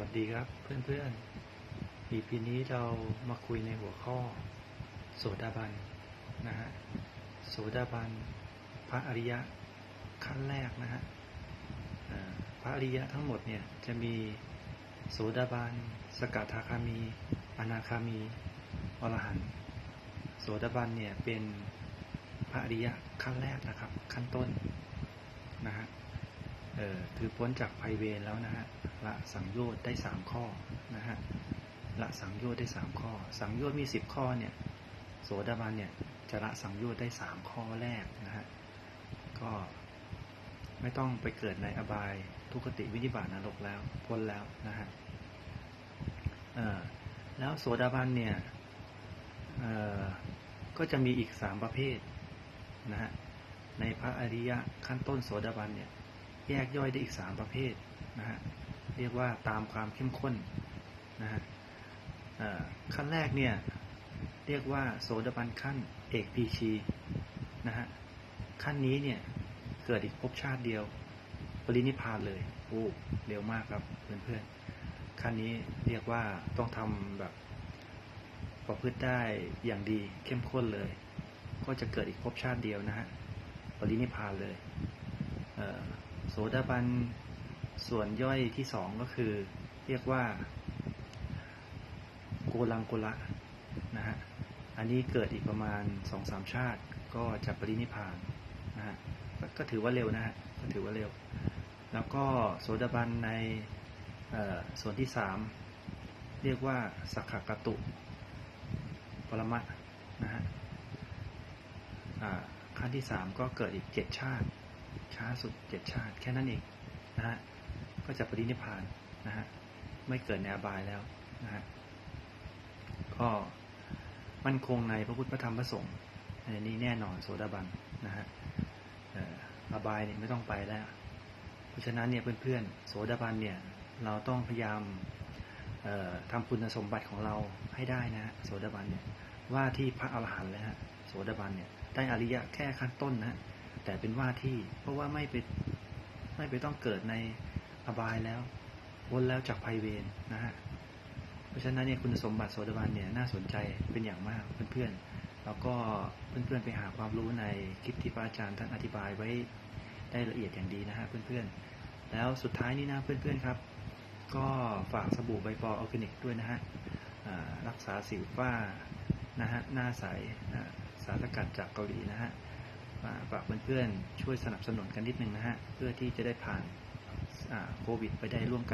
วัสดีครับเพื่อนๆ EP นี้เรามาคุยในหัวข้อ โสดาบันนะฮะ โสดาบันพระอริยะขั้นแรกนะฮะพระอริยะทั้งหมดเนี่ยจะมีโสดาบันสกทาคามี อนาคามี อรหันต์ โสดาบันเนี่ยเป็นพระอริยะขั้นแรกนะครับ ขั้นต้นนะฮะเอ่อคือพ้นจากภัยเวรแล้วนะฮะ ละสังโยชน์ได้สามข้อนะฮะละสังโยชน์ได้สามข้อ สังโยชน์มีสิบข้อเนี่ยโสดาบันเนี่ยจะละสังโยชน์ได้สามข้อแรกนะฮะก็ไม่ต้องไปเกิดในอบายทุกติวินิบาตนรกแล้วพ้นแล้วนะฮะแล้วโสดาบันเนี่ยก็จะมีอีกสามประเภทนะฮะในพระอริยะขั้นต้นโสดาบันเนี่ยแยกย่อยได้อีกสามประเภทนะฮะ เรียกว่าตามความเข้มข้นนะฮะขั้นแรกเนี่ยเรียกว่าโสดาบันขั้นเอกพีชีนะฮะขั้นนี้เนี่ยเกิดอีกภพชาติเดียว ปรินิพานเลยโอ้เร็วมากครับเพื่อนๆขั้นนี้เรียกว่าต้องทำแบบประพฤติได้อย่างดีเข้มข้นเลย ก็จะเกิดอีกภพชาติเดียวนะฮะปรินิพานเลยเโสดาบัน ส่วนย่อยที่สองก็คือ เรียกว่า โกลังโกละนะฮะอันนี้เกิดอีกประมาณสองสามชาติก็จะปรินิพานนะฮะก็ถือว่าเร็วนะฮะก็ถือว่าเร็ว แล้วก็โสดาบันในส่วนที่สามเรียกว่าสักขกตุปรมะนะฮะขั้นที่สามก็เกิดอีกเจ็ดชาติ ช้าสุดเจ็ดชาติแค่นั้นเองนะฮะ ก็จะปรินิพานนะฮะไม่เกิดในอบายแล้วนะฮะก็มั่นคงในพระพุทธพระธรรมพระสงฆ์อันนี้แน่นอนโสดาบันนะฮะอบายเนี่ยไม่ต้องไปแล้ว เพราะฉะนั้นเนี่ยเพื่อนๆโสดาบันเนี่ยเราต้องพยายามเอ่อทำคุณสมบัติของเราให้ได้นะฮะโสดาบันเนี่ยว่าที่พระอรหันต์เลยฮะโสดาบันเนี่ยได้อริยะแค่ขั้นต้นนะฮะแต่เป็นว่าที่เพราะว่าไม่ไปไม่ไปต้องเกิดใน อบายแล้วพ้นแล้วจากภัยเวรนะฮะเพราะฉะนั้นเนี่ยคุณสมบัติโสดาบันเนี่ยน่าสนใจเป็นอย่างมากเพื่อนๆแล้วก็เพื่อนๆไปหาความรู้ในคลิปที่พระอาจารย์ท่านอธิบายไว้ได้ละเอียดอย่างดีนะฮะเพื่อนๆ แล้วสุดท้ายนี้นะเพื่อนๆครับ ก็ฝากสบู่ใบปอออร์แกนิกด้วยนะฮะรักษาสิวฝ้านะฮะหน้าใสอ่าสารสกัดจากเกาหลีนะฮะฝากเพื่อนๆช่วยสนับสนุนกันนิดนึงนะฮะเพื่อที่จะได้ผ่าน โควิด ไปได้ร่วมกัน